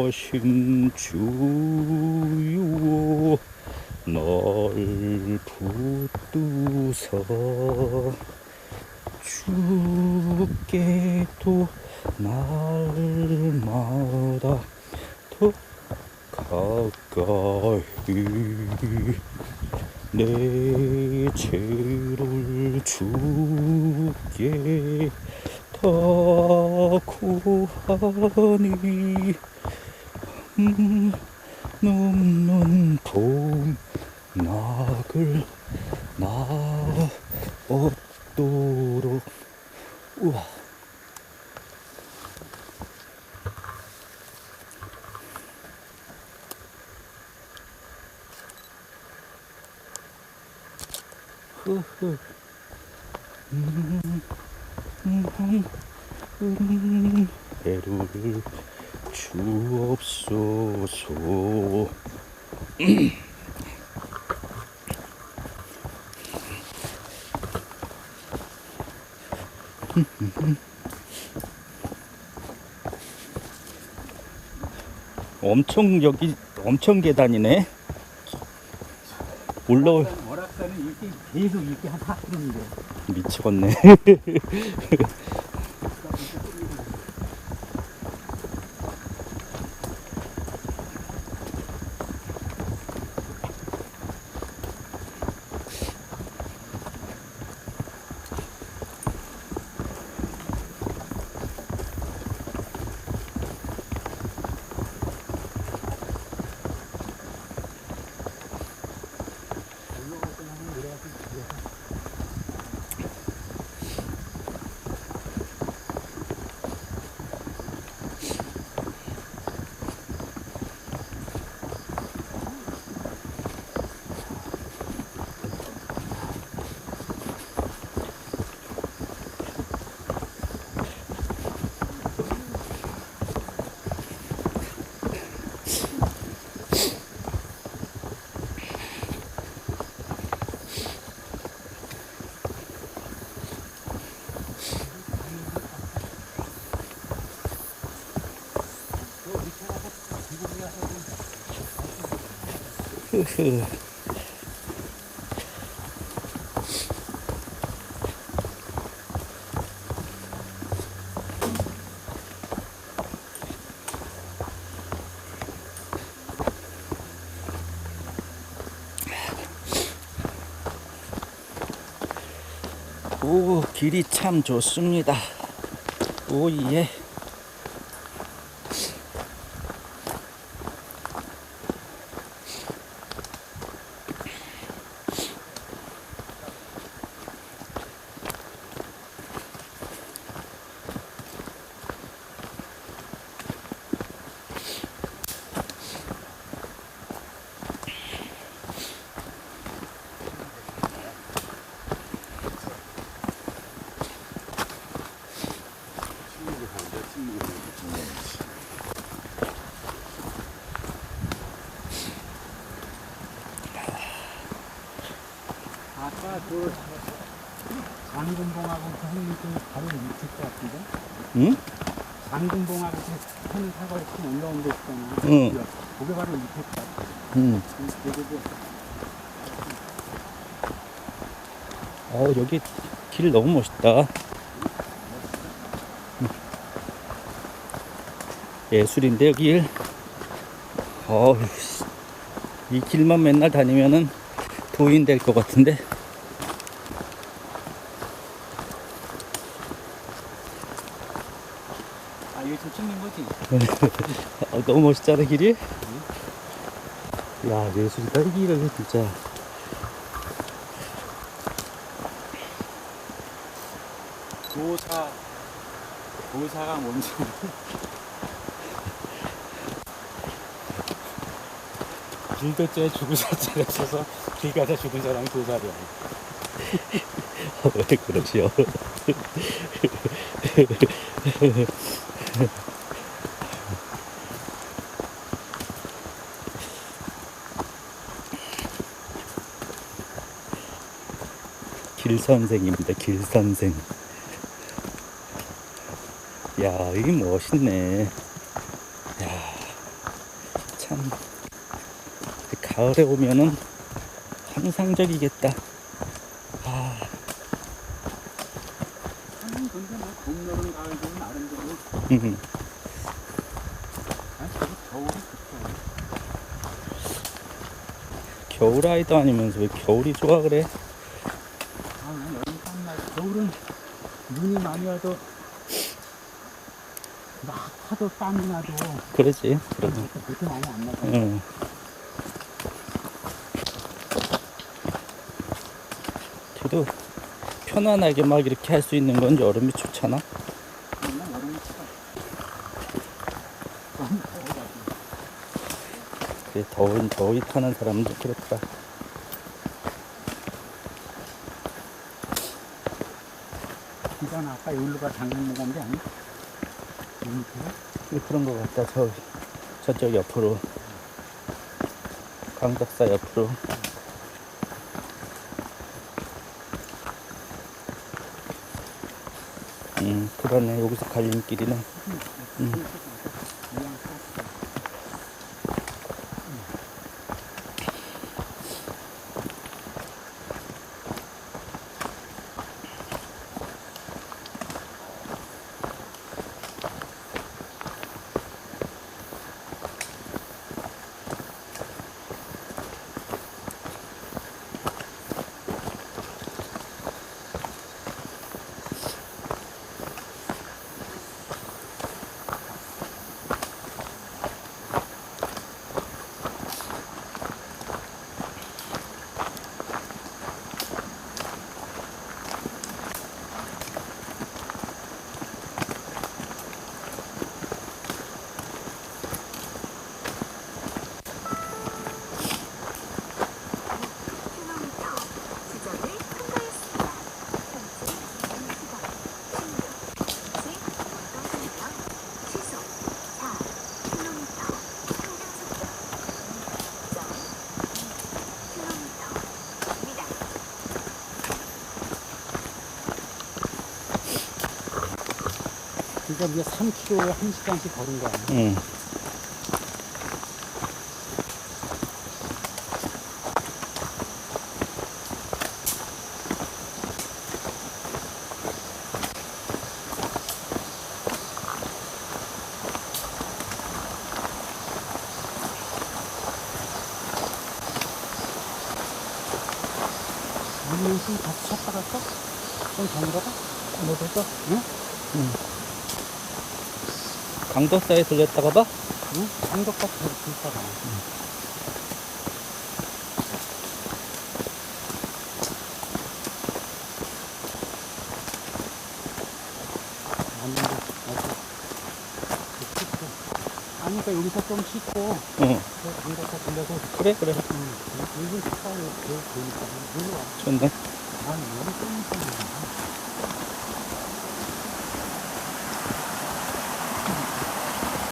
귀하신 주요 날 붙드사 주께도 날마다 더 가까이 내 죄를 주께 다 구하니. 음, 넘는 봄 낙을 나 얻도록. 우와. 흐흐 배를 주옵소서 엄청 여기 엄청 계단이네 올라올 월악산은 이렇게 계속 이렇게 한 4km인데. 미치겠네 흐흐. 오, 길이 참 좋습니다. 오, 예. 아까 그 장군봉하고 그 형님 그 바로 밑일 것 같은데? 응? 장군봉하고 그 하는 사고 이렇게 올라온 데 있잖아. 응. 그게 바로 밑일 것 같아. 응. 여기도 어, 여기 길 너무 멋있다. 예술인데, 여기 길. 어우, 씨. 이 길만 맨날 다니면은 도인 될 것 같은데. 아 여기서 찍는 거지? 어, 너무 멋있잖아, 길이? 야, 예술이다, 이 길은 진짜. 도사 도사가 뭔지 길도째 죽은 사자가 있어서 길 가다 죽은 사람이 도사리야. 왜 그러지요? 길 선생입니다. 길 선생. 야, 이게 멋있네. 야, 참. 가을에 오면은 환상적이겠다. 아, 음. 겨울 아이도 아니면서 왜 겨울이 좋아 그래? 아, 난 여름 땀날 겨울은 눈이 많이 와도 막 하도 땀이 나도 그러지, 그러지. 그렇게 많이 안 나서 응. 그래도 편안하게 막 이렇게 할 수 있는 건 여름이 좋잖아. 그래, 더운 더위 타는 사람도. 기가 나 아까 여기로가 장난 먹은 게 아니야? 여기가? 근데 그런 거 같다. 저 저쪽 옆으로 강덕사 옆으로. 음, 그러네. 여기서 갈림길이네. 음. 지점을 통과했습니다. 현재 음수가, 신호, 시속, 시속 4km, 평균속도 0.2km입니다. 그러니까 우리가 3km에 1시간씩 걸은 거야. 응. 우리 요즘 같이 쳤다 갈까? 좀 정거가? 뭐 됐어? 응? 강덕사에 들렸다가 봐? 응? 장덕가 들다가. 아닌데, 어디? 아니, 그러니까 여기서 좀 씻고, 응. 그 장덕가 들려서, 그래, 그래. 응, 여기 식당에 그, 보니까, 놀러 와. 좋네. 아니, 여기 좀.